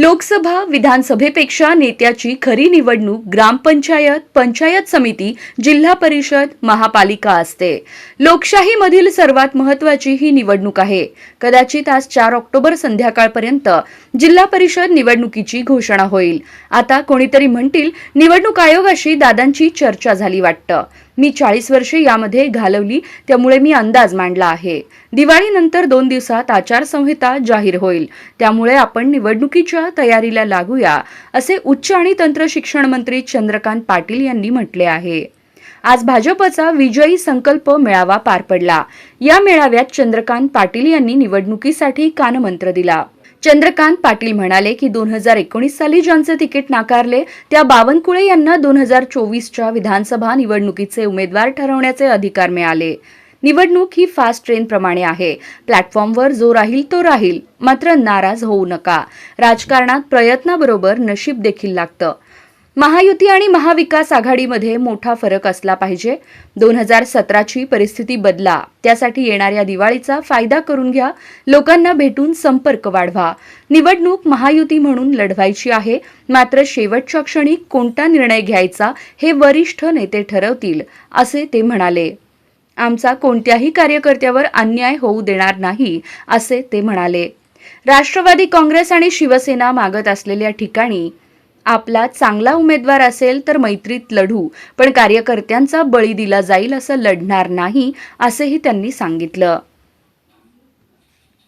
लोकसभा विधानसभेपेक्षा नेत्याची खरी निवडणूक ग्रामपंचायत पंचायत समिती जिल्हा परिषद महापालिका असते. लोकशाहीमधील सर्वात महत्वाची ही निवडणूक आहे. कदाचित आज चार ऑक्टोबर संध्याकाळपर्यंत जिल्हा परिषद निवडणुकीची घोषणा होईल. आता कोणीतरी म्हणतील निवडणूक आयोगाशी दादांची चर्चा झाली वाटतं. मी चाळीस वर्षे यामध्ये घालवली त्यामुळे मी अंदाज मांडला आहे. दिवाळीनंतर दोन दिवसात आचारसंहिता जाहीर होईल. त्यामुळे आपण निवडणुकीच्या तयारीला लागूया असे उच्च आणि तंत्र शिक्षण मंत्री चंद्रकांत पाटील यांनी म्हटले आहे. आज भाजपचा विजयी संकल्प मेळावा पार पडला. या मेळाव्यात चंद्रकांत पाटील यांनी निवडणुकीसाठी कानमंत्र दिला. चंद्रकांत पाटील म्हणाले की दोन हजार एकोणीस साली ज्यांचे तिकीट नाकारले त्या बावनकुळे यांना दोन हजार चोवीसच्या विधानसभा निवडणुकीचे उमेदवार ठरवण्याचे अधिकार मिळाले. निवडणूक ही फास्ट ट्रेन प्रमाणे आहे. प्लॅटफॉर्मवर जो राहील तो राहील मात्र नाराज होऊ नका. राजकारणात प्रयत्नाबरोबर नशीब देखील लागतं. महायुती आणि महाविकास आघाडीमध्ये मोठा फरक असला पाहिजे. दोन हजार सतराची परिस्थिती बदला. त्यासाठी येणाऱ्या दिवाळीचा फायदा करून घ्या. लोकांना भेटून संपर्क वाढवा. निवडणूक महायुती म्हणून लढवायची आहे. मात्र शेवटच्या क्षणी कोणता निर्णय घ्यायचा हे वरिष्ठ नेते ठरवतील असे ते म्हणाले. आमचा कोणत्याही कार्यकर्त्यावर अन्याय होऊ देणार नाही असे ते म्हणाले. राष्ट्रवादी काँग्रेस आणि शिवसेना मागत असलेल्या ठिकाणी आपला चांगला उमेदवार असेल तर मैत्रीत लढू पण कार्यकर्त्यांचा बळी दिला जाईल असं लढणार नाही असंही त्यांनी सांगितलं.